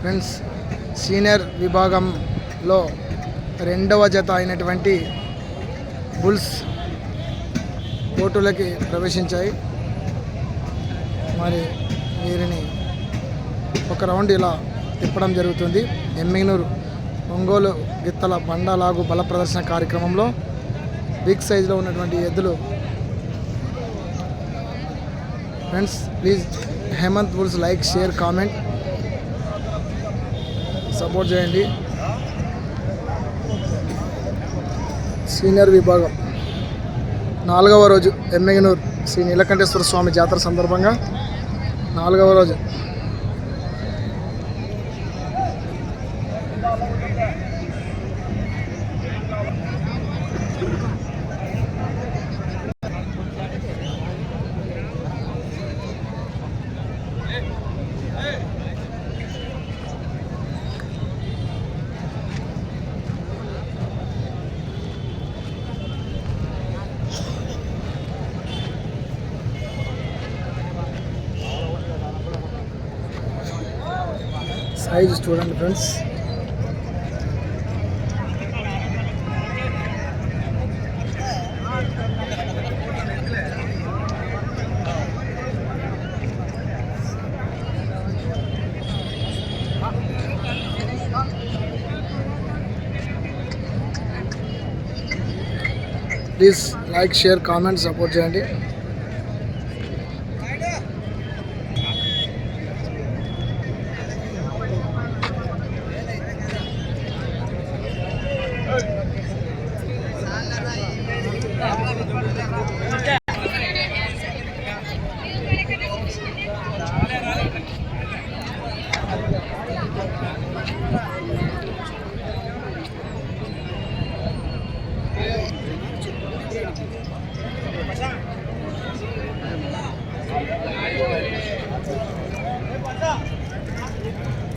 Friends senior విభాగంలో రెండవ జత అయినటువంటి బుల్స్ కోర్టులకి ప్రవేశించాయి. మరి వీరిని ఒక రౌండ్ ఇలా తిప్పడం జరుగుతుంది. ఎమ్మిగనూరు ఒంగోలు గిత్తల బండలాగు బల ప్రదర్శన కార్యక్రమంలో బిగ్ సైజులో ఉన్నటువంటి ఎద్దులు. Friends please Hemant bulls like share comment support చేయండి. సీనియర్ విభాగం నాలుగవ రోజు ఎమ్మెగనూర్ శ్రీ నీలకంఠేశ్వర స్వామి జాతర సందర్భంగా నాలుగవ రోజు సైజ్ చూడండి friends Please like share comment support చేయండి. Thank you.